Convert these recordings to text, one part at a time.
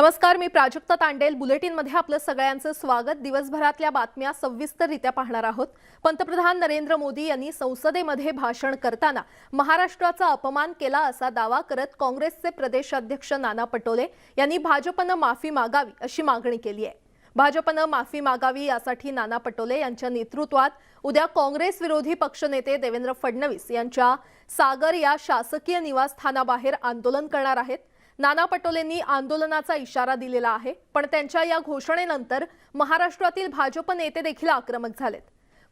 नमस्कार मी प्राजक्ता तांडेल. बुलेटिनमध्ये आपलं सगळ्यांचं स्वागत. दिवसभरातल्या बातम्या सविस्तररित्या पाहणार आहोत. पंतप्रधान नरेंद्र मोदी यांनी संसदेमध्ये भाषण करताना महाराष्ट्राचा अपमान केला असा दावा करत काँग्रेसचे प्रदेशाध्यक्ष नाना पटोले यांनी भाजपनं माफी मागावी अशी मागणी केली आहे. भाजपनं माफी मागावी यासाठी नाना पटोले यांच्या नेतृत्वात उद्या काँग्रेस विरोधी पक्षनेते देवेंद्र फडणवीस यांच्या सागर या शासकीय निवासस्थानाबाहेर आंदोलन करणार आहेत. नाना पटोलेंनी आंदोलनाचा इशारा दिलेला आहे पण त्यांच्या या घोषणेनंतर महाराष्ट्रातील भाजप नेते देखील आक्रमक झालेत.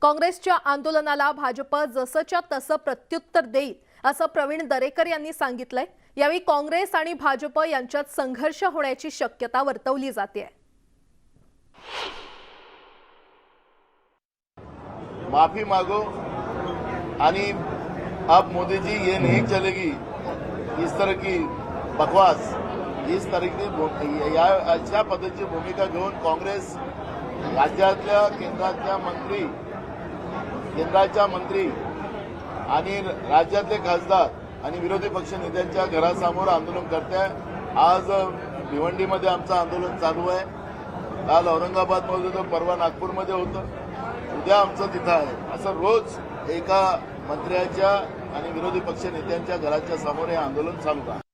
काँग्रेसच्या आंदोलनाला भाजप जसंच्या तसं प्रत्युत्तर देईल असं प्रवीण दरेकर यांनी सांगितलंय. यावेळी काँग्रेस आणि भाजप यांच्यात संघर्ष होण्याची शक्यता वर्तवली जाते. माफी मागो आणि आप मोदी जी ये नहीं चलेगी. इस तरह की बकवास. वीस तरह या अशा पद्धतीची भूमिका घेऊन काँग्रेस राज्यातल्या केंद्रातल्या मंत्री केंद्राच्या मंत्री आणि राज्यातले खासदार आणि विरोधी पक्ष नेत्यांच्या घरासमोर आंदोलन करते आज भिवंडीमध्ये आमचं आंदोलन चालू आहे. काल औरंगाबादमध्ये होतं परवा नागपूरमध्ये होतं. उद्या आमचं तिथं आहे. असं रोज एका मंत्र्याच्या आणि विरोधी पक्ष नेत्यांच्या घराच्या समोर हे आंदोलन चालू आहे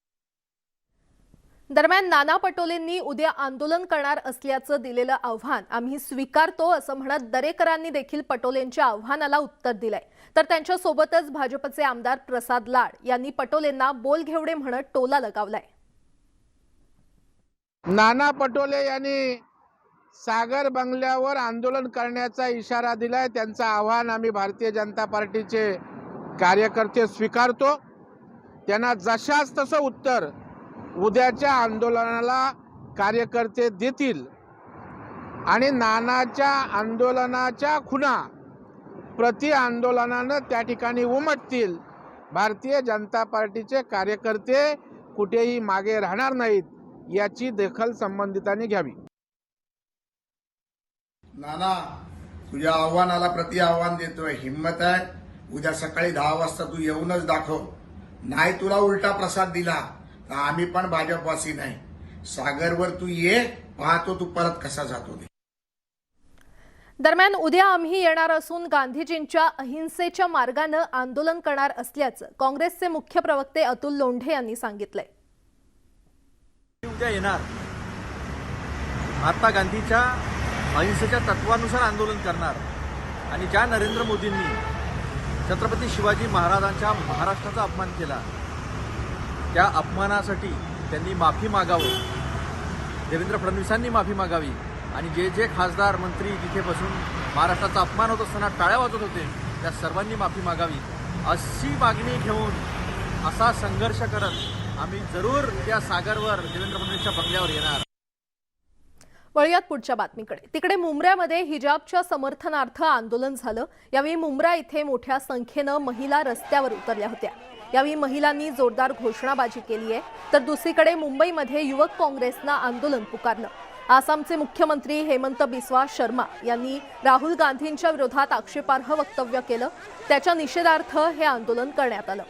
दरम्यान नाना पटोलेंनी उद्या आंदोलन करणार असल्याचं दिलेलं आव्हान आम्ही स्वीकारतो असं म्हणत दरेकरांनी देखील पटोलेंच्या आव्हानाला उत्तर दिलंय. तर त्यांच्यासोबतच भाजपचे आमदार प्रसाद लाड यांनी पटोलेंना बोलघेवडे म्हणत टोला लगावलाय. नाना पटोले यांनी सागर बंगल्यावर आंदोलन करण्याचा इशारा दिलाय. त्यांचं आव्हान आम्ही भारतीय जनता पार्टीचे कार्यकर्ते स्वीकारतो. त्यांना जशाच तसं उत्तर उद्याच्या आंदोलनाला कार्यकर्ते देतील. आणि नानाच्या आंदोलनाच्या खुणा प्रति आंदोलनानं त्या ठिकाणी उमटतील. भारतीय जनता पार्टीचे कार्यकर्ते कुठेही मागे राहणार नाहीत याची दखल संबंधितांनी घ्यावी. नाना तुझ्या आव्हानाला प्रति आव्हान देतोय. हिंमत आहे. उद्या सकाळी दहा वाजता तू येऊनच दाखव. नाही तुला उलटा प्रसाद दिला. आम्ही पण भाजपवासी नाही. सागरवर तू ये पाहतो तू परत कसा जातो ते. दरम्यान उद्या आम्ही येणार असून गांधीजींच्या अहिंसेच्या मार्गानं आंदोलन करणार असल्याचं काँग्रेसचे मुख्य प्रवक्ते अतुल लोंढे यांनी सांगितलंय. उद्या येणार. महात्मा गांधीच्या अहिंसेच्या तत्वानुसार आंदोलन करणार. आणि ज्या नरेंद्र मोदींनी छत्रपती शिवाजी महाराजांच्या महाराष्ट्राचा अपमान केला त्या अपमानासाठी त्यांनी माफी मागावं. देवेंद्र फडणवीसांनी माफी मागावी. आणि जे जे खासदार मंत्री तिथे बसून महाराष्ट्राचा अपमान होत असताना टाळ्या वाजत होते त्या सर्वांनी माफी मागावी. अशी मागणी घेऊन असा संघर्ष करत आम्ही जरूर त्या सागरवर देवेंद्र फडणवीसच्या बंगल्यावर येणार. वळूयात पुढच्या बातमीकडे. तिकडे मुंब्र्यामध्ये हिजाबच्या समर्थनार्थ आंदोलन झालं. यावेळी मुंब्रा इथे मोठ्या संख्येनं महिला रस्त्यावर उतरल्या होत्या. यावेळी महिलांनी जोरदार घोषणाबाजी केली आहे. तर दुसरीकडे मुंबईमध्ये युवक काँग्रेसनं आंदोलन पुकारलं. आसामचे मुख्यमंत्री हेमंत बिस्वा शर्मा यांनी राहुल गांधींच्या विरोधात आक्षेपार्ह वक्तव्य केलं. त्याच्या निषेधार्थ हे आंदोलन करण्यात आलं.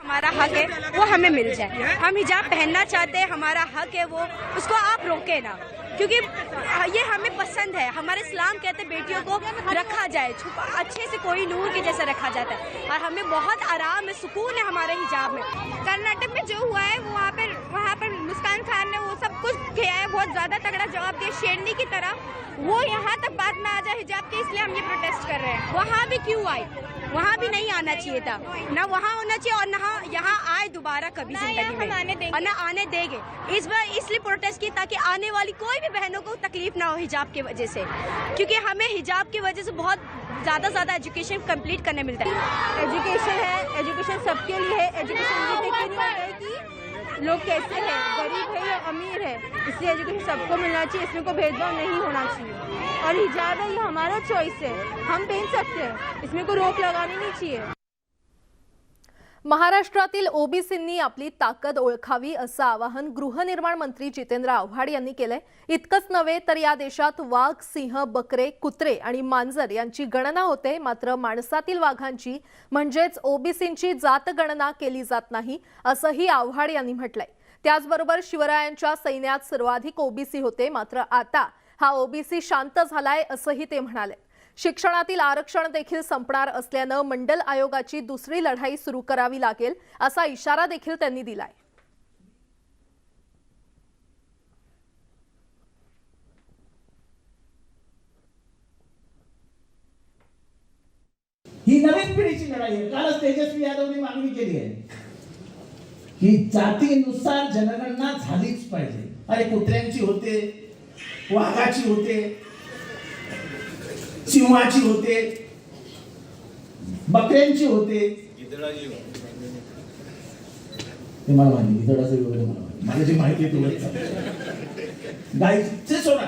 हमारा हक है वो हमें मिल जाए। हम हिजाब पहनना चाहते हैं हमारा हक है वो उसको आप रोके ना। क्योंकि ये हमें पसंद है। हमारे इस्लाम कहते हैं, बेटियों को रखा जाए, छुपा, अच्छे से कोई नूर के जैसा रखा जाता है। और हमें बहुत आराम है, सुकून है हमारे हिजाब में। कर्नाटक में जो हुआ है वो वहाँ पर वहाँ पर मुस्कान खान ने वो सब कुछ किया है, बहुत ज़्यादा तगड़ा जवाब दिया शेरनी की तरह। वो यहाँ तक बात में आ जाए हिजाब के, इसलिए हम ये प्रोटेस्ट कर रहे हैं। वहाँ भी क्यों आई वहाँ भी नहीं आना चाहिए था। न वहाँ होना चाहिए और न यहाँ आए दोबारा कभी ज़िंदगी में। और ना आने देंगे। इस बार इसलिए प्रोटेस्ट की ताकि आने वाली कोई भी बहनों को तकलीफ़ ना हो हिजाब की वजह से। क्योंकि हमें हिजाब की वजह से बहुत ज़्यादा ज़्यादा एजुकेशन कंप्लीट करने मिलता है। एजुकेशन है एजुकेशन सबके लिए है। एजुकेशन लोग कैसे हैं? गरीब है या अमीर है? इसलिए एजुकेशन सबको मिलना चाहिए, इसमें कोई भेदभाव नहीं होना चाहिए। और हिजाब है, ये हमारा चॉइस है। हम पहन सकते हैं। इसमें कोई रोक लगानी नहीं चाहिए। महाराष्ट्रातील ओबीसींनी आपली ताकद ओळखावी असं आवाहन गृहनिर्माण मंत्री जितेंद्र आव्हाड यांनी केलंय. इतकंच नव्हे तर या देशात वाघ सिंह बकरे कुत्रे आणि मांजर यांची गणना होते. मात्र माणसातील वाघांची म्हणजेच ओबीसींची जात गणना केली जात नाही असंही आव्हाड यांनी म्हटलंय. त्याचबरोबर शिवरायांच्या सैन्यात सर्वाधिक ओबीसी होते. मात्र आता हा ओबीसी शांत झालाय असंही ते म्हणाले. शिक्षणातील आरक्षण देखील संपणार असल्यानं मंडल आयोगाची दुसरी लढाई सुरू करावी लागेल असा इशारा देखील त्यांनी दिलाय. ही नवीन पिढीची लढाई आहे. कालच तेजस्वी यादवने मागणी केली आहे. ही जातीनुसार जनगणना झालीच पाहिजे. अरे कुत्र्यांची होते वाघाची होते सिंहाची होते बकऱ्यांची होते. ते मला माहिती गिदडाचं वगैरे मला माहिती मला जी माहिती सांगतो. गाईचे सोडा.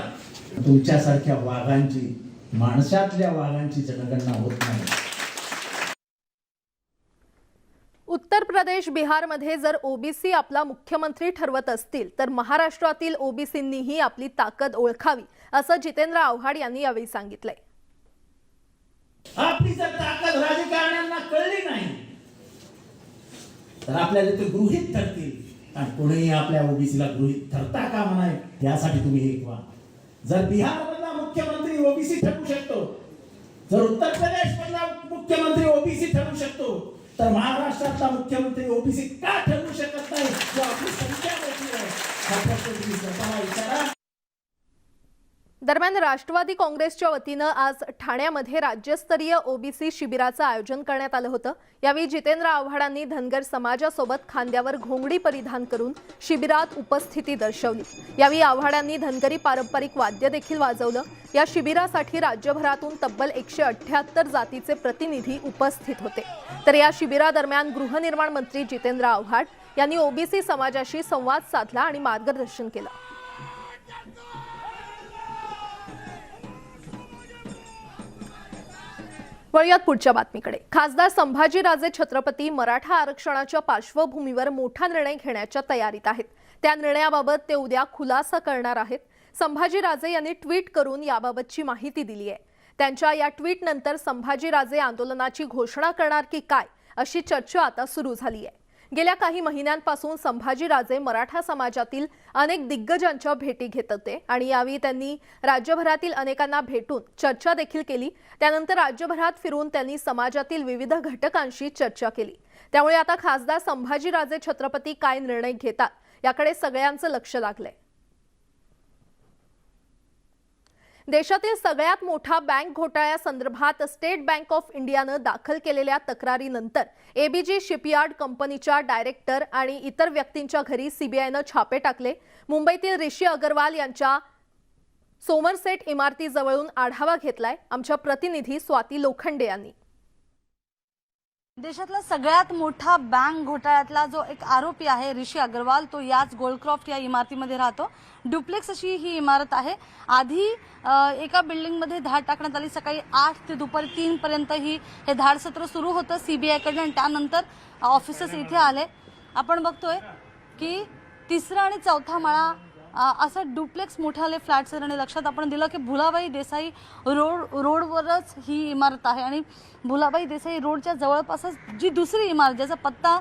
तुमच्यासारख्या वाघांची माणसातल्या वाघांची जनगणना होत नाही. उत्तर प्रदेश बिहारमध्ये जर ओबीसी आपला मुख्यमंत्री ठरवत असतील तर महाराष्ट्रातील ओबीसींनीही आपली ताकद ओळखावी असं जितेंद्र आव्हाड यांनी यावेळी सांगितलंय. आपली जर ताकद राजकारण्यांना कळली नाही. तर आपल्याला ते गृहित ठरतील आणि कोणीही आपल्या ओबीसीला गृहित ठरता का म्हणाय यासाठी तुम्ही हे व्हा. जर बिहार मधला मुख्यमंत्री ओबीसी ठरू शकतो जर उत्तर प्रदेश मधला मुख्यमंत्री ओबीसी ठरू शकतो तर महाराष्ट्रातला मुख्यमंत्री ओबीसी का ठरू दरम्यान राष्ट्रवादी काँग्रेसच्या वतीनं आज ठाण्यामध्ये राज्यस्तरीय ओबीसी शिबिराचं आयोजन करण्यात आलं होतं. यावेळी जितेंद्र आव्हाडांनी धनगर समाजासोबत खांद्यावर घोंगडी परिधान करून शिबिरात उपस्थिती दर्शवली. यावेळी आव्हाडांनी धनगरी पारंपरिक वाद्य देखील वाजवलं. या शिबिरासाठी राज्यभरातून तब्बल एकशे अठ्ठ्याहत्तर जातीचे प्रतिनिधी उपस्थित होते. तर या शिबिरादरम्यान गृहनिर्माण मंत्री जितेंद्र आव्हाड यांनी ओबीसी समाजाशी संवाद साधला आणि मार्गदर्शन केलं. वळूयात पुढच्या बातमीकडे. खासदार संभाजीराजे छत्रपती मराठा आरक्षणाच्या पार्श्वभूमीवर मोठा निर्णय घेण्याच्या तयारीत आहेत. त्या निर्णयाबाबत ते उद्या खुलासा करणार आहेत. संभाजीराजे यांनी ट्विट करून याबाबतची माहिती दिली आहे. त्यांच्या या ट्विटनंतर संभाजीराजे आंदोलनाची घोषणा करणार की काय अशी चर्चा आता सुरू झाली आहे. गेल्या काही महिन्यांपासून संभाजीराजे मराठा समाजातील अनेक दिग्गजांच्या भेटी घेत होते आणि यावेळी त्यांनी राज्यभरातील अनेकांना भेटून चर्चा देखील केली. त्यानंतर राज्यभरात फिरून त्यांनी समाजातील विविध घटकांशी चर्चा केली. त्यामुळे आता खासदार संभाजीराजे छत्रपती काय निर्णय घेतात याकडे सगळ्यांचं लक्ष लागलंय. देशातील सगळ्यात मोठा बँक घोटाळ्यासंदर्भात स्टेट बँक ऑफ इंडियानं दाखल केलेल्या तक्रारीनंतर एबीजी शिपयार्ड कंपनीच्या डायरेक्टर आणि इतर व्यक्तींच्या घरी सीबीआयनं छापे टाकले. मुंबईतील ऋषी अगरवाल यांच्या सोमरसेट इमारतीजवळून आढावा घेतलाय. आमच्या प्रतिनिधी स्वाती लोखंडे यांनी. देशातला सगळ्यात मोठा बँक घोटाळ्यातला जो एक आरोपी आहे ऋषी अग्रवाल तो याच गोल्डक्रॉफ्ट या इमारतीमध्ये राहतो. डुप्लेक्स अशी ही इमारत आहे. आधी एका बिल्डिंगमध्ये धाड टाकण्यात आली. सकाळी आठ ते दुपारी तीन पर्यंत ही हे धाड सत्र सुरू होतं सीबीआयकडनं आणि त्यानंतर ऑफिसर्स इथे आले. आपण बघतोय की तिसरा आणि चौथा माळा असं डुप्लेक्स मोठाले फ्लॅट्स आहेत आणि लक्षात आपण दिलं की भुलाबाई देसाई रोड रोडवरच ही इमारत आहे आणि भुलाबाई देसाई रोडच्या जवळपासच जी दुसरी इमारत ज्याचा पत्ता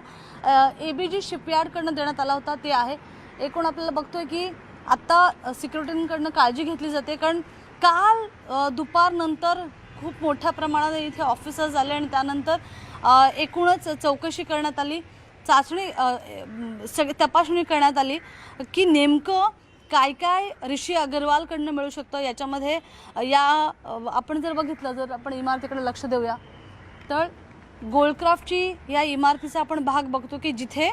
ए बी जी शिपयार्डकडनं देण्यात आला होता ते आहे. एकूण आपल्याला बघतोय की आत्ता सिक्युरिटींकडनं काळजी घेतली जाते कारण काल दुपारनंतर खूप मोठ्या प्रमाणात इथे ऑफिसर्स आले आणि त्यानंतर एकूणच चौकशी करण्यात आली चाचणी सगळी सग तपासणी करण्यात आली की नेमकं काय काय ऋषी अगरवालकडनं मिळू शकतं? याच्यामध्ये या आपण जर बघितलं जर आपण इमारतीकडे लक्ष देऊया तर गोल्डक्राफ्टची या इमारतीचा आपण भाग बघतो की जिथे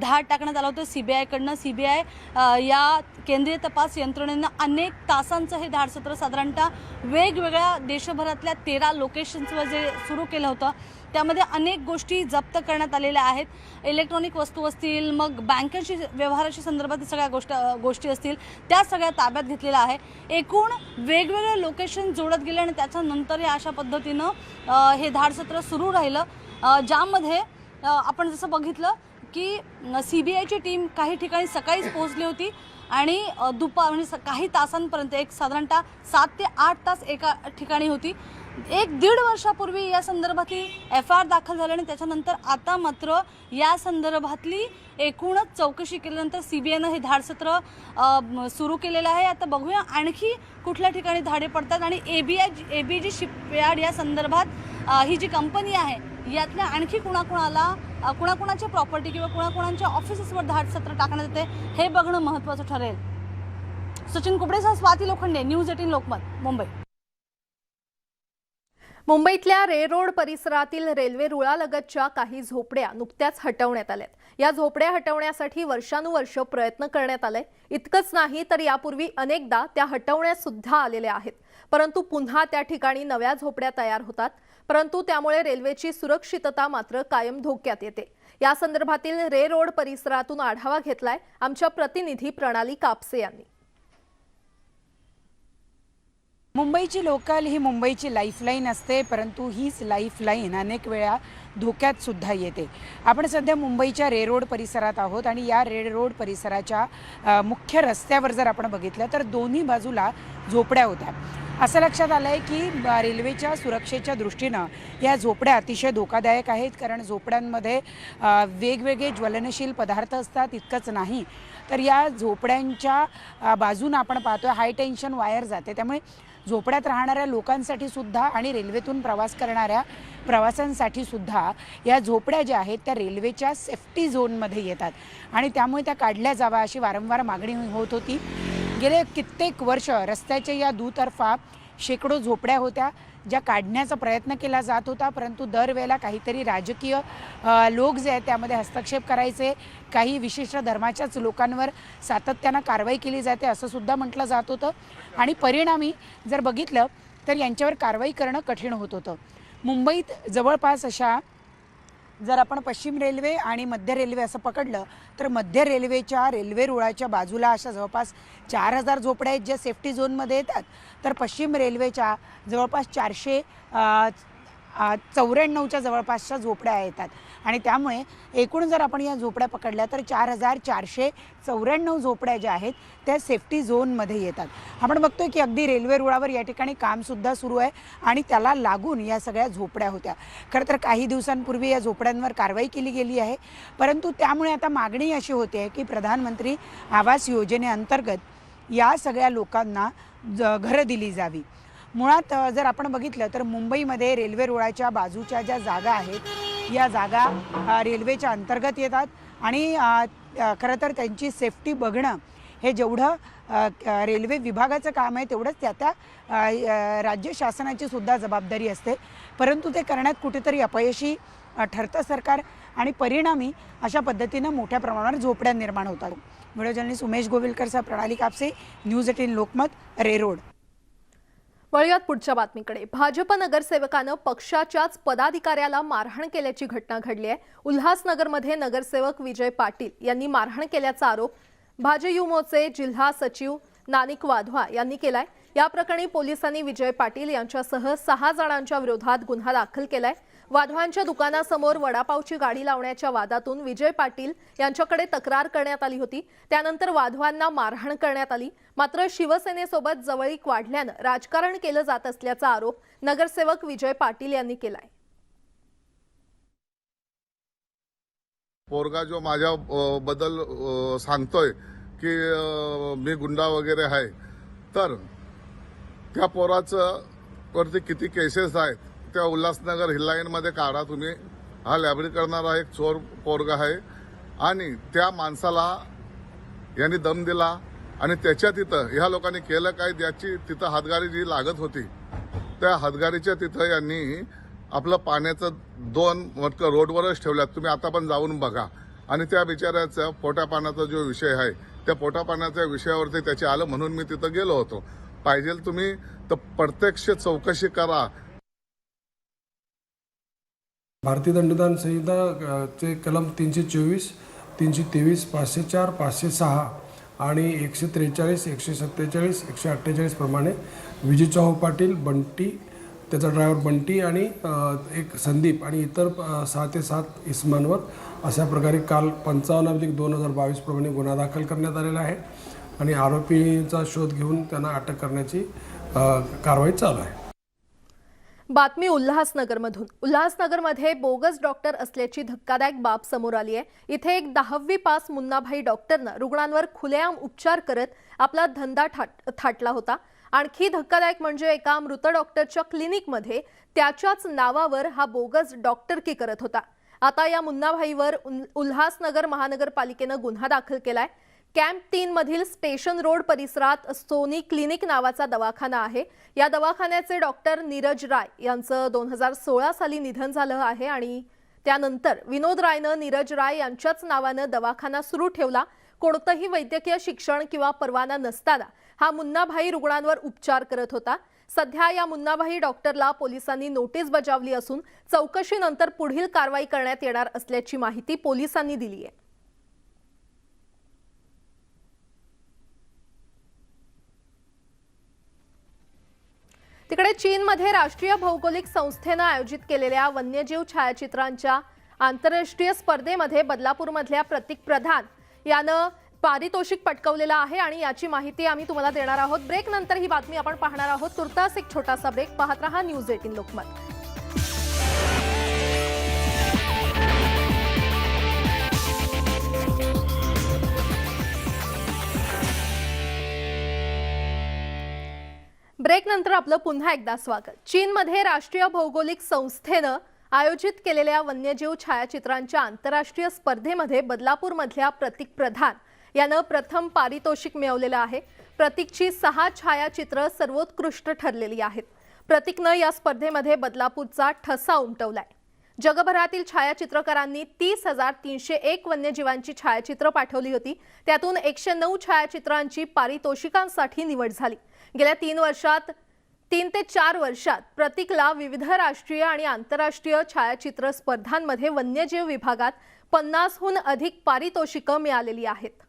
धाड टाकण्यात आलं होतं सी बी आयकडनं सी बी आय या केंद्रीय तपास यंत्रणेनं अनेक तासांचं हे धाडसत्र. साधारणतः वेगवेगळ्या देशभरातल्या तेरा लोकेशन्सवर जे सुरू केलं होतं त्यामध्ये अनेक गोष्टी जप्त करण्यात आलेल्या आहेत. इलेक्ट्रॉनिक वस्तू असतील मग बँकेशी व्यवहाराशी संदर्भातील सगळ्या गोष्ट गोष्टी असतील त्या सगळ्या ताब्यात घेतलेल्या आहे एकूण वेगवेगळे लोकेशन जोडत गेले आणि त्याच्यानंतर हे अशा पद्धतीनं हे धाडसत्र सुरू राहिलं. ज्यामध्ये आपण जसं बघितलं की सी बी आयची टीम काही ठिकाणी सकाळीच पोहोचली होती आणि दुपार म्हणजे स- काही तासांपर्यंत एक साधारणतः सात ते आठ तास एका ठिकाणी होती. एक दीड वर्षापूर्वी या संदर्भातील एफ आय आर दाखल झाली आणि त्याच्यानंतर आता मात्र या संदर्भातली एकूणच चौकशी केल्यानंतर सी बी आयनं हे धाडसत्र सुरू केलेलं आहे. आता बघूया आणखी कुठल्या ठिकाणी धाडे पडतात आणि A B I A B G shipyard या संदर्भात ही जी कंपनी आहे यातल्या आणखी कुणाकुणाला कुणाकुणाच्या प्रॉपर्टी किंवा कुणाकुणाच्या ऑफिसेसवर धाडसत्र टाकण्यात येते हे बघणं महत्त्वाचं ठरेल. सचिन कुबडेसह स्वाती लोखंडे न्यूज एटीन लोकमत मुंबई. मुंबईतल्या रे रोड परिसरातील रेल्वे रुळालगतच्या काही झोपड्या नुकत्याच हटवण्यात आल्यात. या झोपड्या हटवण्यासाठी वर्षानुवर्ष प्रयत्न करण्यात आले. इतकंच नाही तर यापूर्वी अनेकदा त्या हटवण्यात सुद्धा आलेल्या आहेत. परंतु पुन्हा त्या ठिकाणी नव्या झोपड्या तयार होतात. परंतु त्यामुळे रेल्वेची सुरक्षितता मात्र कायम धोक्यात येते. या संदर्भातील रे रोड परिसरातून आढावा घेतलाय आमच्या प्रतिनिधी प्रणाली कापसे यांनी. मुंबईची लोकल ही मुंबईची लाईफलाईन असते परंतु हीच लाईफलाईन अनेक वेळा धोक्यात सुद्धा येते. आपण सध्या मुंबईच्या रे रोड परिसरात आहोत आणि या रे रोड परिसराच्या मुख्य रस्त्यावर जर आपण बघितलं तर दोन्ही बाजूला झोपड्या होत्या. असं लक्षात आलं आहे की रेल्वेच्या सुरक्षेच्या दृष्टीनं या झोपड्या अतिशय धोकादायक आहेत कारण झोपड्यांमध्ये वेगवेगळे ज्वलनशील पदार्थ असतात इतकंच नाही. तर या झोपड्यांच्या बाजूनं आपण पाहतोय हाय टेन्शन वायर जाते. त्यामुळे झोपड्यात राहणाऱ्या लोकांसाठी सुद्धा आणि रेल्वेतून प्रवास करणाऱ्या प्रवाशांसाठी सुद्धा या झोपड्या ज्या आहेत त्या रेल्वेच्या सेफ्टी झोनमध्ये येतात. आणि त्यामुळे त्या काढल्या जाव्या अशी वारंवार मागणी होत होती. गेले कित्येक वर्ष रस्त्याच्या या दुतर्फा शेकडो झोपड्या होत्या. ज्या काढण्याचा प्रयत्न केला जात होता परंतु दरवेळेला काहीतरी राजकीय लोक जे आहेत त्यामध्ये हस्तक्षेप करायचे. काही विशिष्ट धर्माच्याच लोकांवर सातत्यानं कारवाई केली जाते असं सुद्धा म्हटलं जात होतं. आणि परिणामी जर बघितलं तर यांच्यावर कारवाई करणं कठीण होत होतं. मुंबईत जवळपास अशा जर आपण पश्चिम रेल्वे आणि मध्य रेल्वे असं पकडलं तर मध्य रेल्वेच्या रेल्वे रुळाच्या बाजूला अशा जवळपास चार हजार झोपड्या आहेत ज्या सेफ्टी झोनमध्ये येतात. तर पश्चिम रेल्वेच्या जवळपास चारशे चौऱ्याण्णवच्या जवळपासच्या झोपड्या येतात. आणि त्यामुळे एकूण जर आपण या झोपड्या पकडल्या तर चार हजार चारशे चौऱ्याण्णव झोपड्या ज्या आहेत त्या सेफ्टी झोनमध्ये येतात. आपण बघतोय की अगदी रेल्वे रुळावर या ठिकाणी कामसुद्धा सुरू आहे आणि त्याला लागून या सगळ्या झोपड्या होत्या. खरं तर काही दिवसांपूर्वी या झोपड्यांवर कारवाई केली गेली आहे. परंतु त्यामुळे आता मागणी अशी होते आहे की प्रधानमंत्री आवास योजनेअंतर्गत या सगळ्या लोकांना ज घरं दिली जावी. मुळात जर आपण बघितलं तर मुंबईमध्ये रेल्वे रुळाच्या बाजूच्या ज्या जागा आहेत या जागा रेल्वेच्या अंतर्गत येतात. आणि खरं तर त्यांची सेफ्टी बघणं हे जेवढं रेल्वे विभागाचं काम आहे तेवढंच त्या त्या राज्य शासनाची सुद्धा जबाबदारी असते. परंतु ते करण्यात कुठेतरी अपयशी ठरतं सरकार आणि परिणामी अशा पद्धतीनं मोठ्या प्रमाणावर झोपड्या निर्माण होतात. Video journalist Umesh गोविलकरचा Pranali Kapse news eighteen Lokmat Reay road. वळूयात पुढच्या बातमीकडे. भाजप नगरसेवकानं पक्षाच्याच पदाधिकाऱ्याला मारहाण केल्याची घटना घडली आहे. उल्हासनगरमध्ये नगरसेवक विजय पाटील यांनी मारहाण केल्याचा आरोप भाजयुमोचे जिल्हा सचिव नानिक वाधवा यांनी केलाय. या प्रकरणी पोलिसांनी विजय पाटील यांच्यासह सहा जणांच्या विरोधात गुन्हा दाखल केलाय. वाधवांच्या दुकानासमोर वडापावची गाडी लावण्याच्या वादातून विजय पाटील यांच्याकडे तक्रार करण्यात आली होती. त्यानंतर वाधवांना मारहाण करण्यात आली. मात्र शिवसेनेसोबत जवळीक वाढल्यानं राजकारण केलं जात असल्याचा आरोप नगरसेवक विजय पाटील यांनी केलाय. पोरगा जो माझ्या बद्दल सांगतोय की मी गुंडा वगैरे आहे. तर त्या पोराचं वरती किती केसेस आहेत त्या उल्हासनगर हिल्लाईनमध्ये काढा तुम्ही. हा लॅबरी करणारा एक चोर पोरगा आहे. आणि त्या माणसाला यांनी दम दिला. आणि त्याच्या तिथं ह्या लोकांनी केलं काय त्याची तिथं हातगारी जी लागत होती त्या हातगारीच्या तिथं यांनी आपलं पाण्याचं दोन मटकं रोडवरच ठेवल्यात. तुम्ही आता पण जाऊन बघा. आणि त्या बिचाऱ्याचा पोटापाण्याचा जो विषय आहे त्या पोटापाण्याच्या विषयावरती त्याचे आलं म्हणून मी तिथं गेलो होतो. पाहिजे तुम्ही तर प्रत्यक्ष चौकशी करा. भारतीय दंडदान संहिता चे कलम तीनशे चोवीस तीनशे तेवीस पाचशे चार पाचशे सहा आणि एकशे त्रेचाळीस एकशे सत्तेचाळीस एकशे अठ्ठेचाळीस प्रमाणे विजय चव्हाण पाटील बंटी त्याचा ड्रायव्हर बंटी आणि एक संदीप आणि इतर सहा ते सात इसमांवर अशा प्रकारे काल पंचावन्न अधिक दोन हजार बावीसप्रमाणे गुन्हा दाखल करण्यात आलेला आहे. आणि आरोपीचा शोध घेऊन त्यांना अटक करण्याची कारवाई चालू आहे. बातमी उल्हासनगरमधून. उल्हासनगरमध्ये बोगस डॉक्टर असल्याची धक्कादायक बाब समोर आली आहे. इथे एक दहावी पास मुन्नाभाई डॉक्टरनं रुग्णांवर खुलेआम उपचार करत आपला धंदा थाट थाटला होता. आणखी धक्कादायक म्हणजे एका मृत डॉक्टरच्या क्लिनिकमध्ये त्याच्याच नावावर हा बोगस डॉक्टरकी करत होता. आता या मुन्नाभाईवर उल्हासनगर महानगरपालिकेनं गुन्हा दाखल केलाय. कॅम्प तीन मधील स्टेशन रोड परिसरात सोनी क्लिनिक नावाचा दवाखाना आहे. या दवाखान्याचे डॉक्टर नीरज राय यांचं दोन हजार सोळा साली निधन झालं आहे आणि त्यानंतर विनोद रायनं नीरज राय यांच्याच नावानं दवाखाना सुरू ठेवला. कोणतंही वैद्यकीय शिक्षण किंवा परवाना नसताना हा मुन्नाभाई रुग्णांवर उपचार करत होता. सध्या या मुन्नाभाई डॉक्टरला पोलिसांनी नोटीस बजावली असून चौकशीनंतर पुढील कारवाई करण्यात येणार असल्याची माहिती पोलिसांनी दिली आहे तिकडे चीनमध्ये राष्ट्रीय भौगोलिक संस्थेनं आयोजित केलेल्या वन्यजीव छायाचित्रांच्या आंतरराष्ट्रीय स्पर्धेमध्ये बदलापूरमधल्या प्रतीक प्रधान यानं पारितोषिक पटकवलेलं आहे आणि याची माहिती आम्ही तुम्हाला देणार आहोत. ब्रेक नंतर ही बातमी आपण पाहणार आहोत. तुर्तास एक छोटासा ब्रेक. पाहत रहा न्यूज एटीन लोकमत. ब्रेक नंतर आपलं पुन्हा एकदा स्वागत. चीनमध्ये राष्ट्रीय भौगोलिक संस्थेनं आयोजित केलेल्या वन्यजीव छायाचित्रांच्या आंतरराष्ट्रीय स्पर्धेमध्ये बदलापूरमधल्या प्रतीक प्रधान यानं प्रथम पारितोषिक मिळवलेलं आहे. प्रतीकची सहा छायाचित्र सर्वोत्कृष्ट ठरलेली आहेत. प्रतीकनं या स्पर्धेमध्ये बदलापूरचा ठसा उमटवलाय. जगभरातील छायाचित्रकारांनी तीस हजार तीनशे एक वन्यजीवांची छायाचित्र पाठवली होती. त्यातून एकशे नऊ छायाचित्रांची पारितोषिकांसाठी निवड झाली. गेल्या तीन वर्षात तीन ते चार वर्षात प्रतीकला विविध राष्ट्रीय आणि आंतरराष्ट्रीय छायाचित्र स्पर्धांमध्ये वन्यजीव विभागात पन्नासहून अधिक पारितोषिकं मिळालेली आहेत.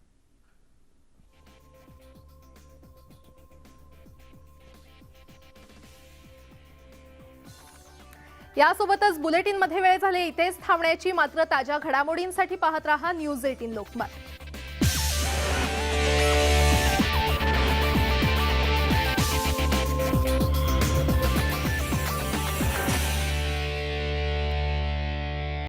यासोबतच बुलेटिनमध्ये वेळ झाले इथेच थांबण्याची मात्र ताज्या घडामोडींसाठी पाहत रहा न्यूज एटीन लोकमत.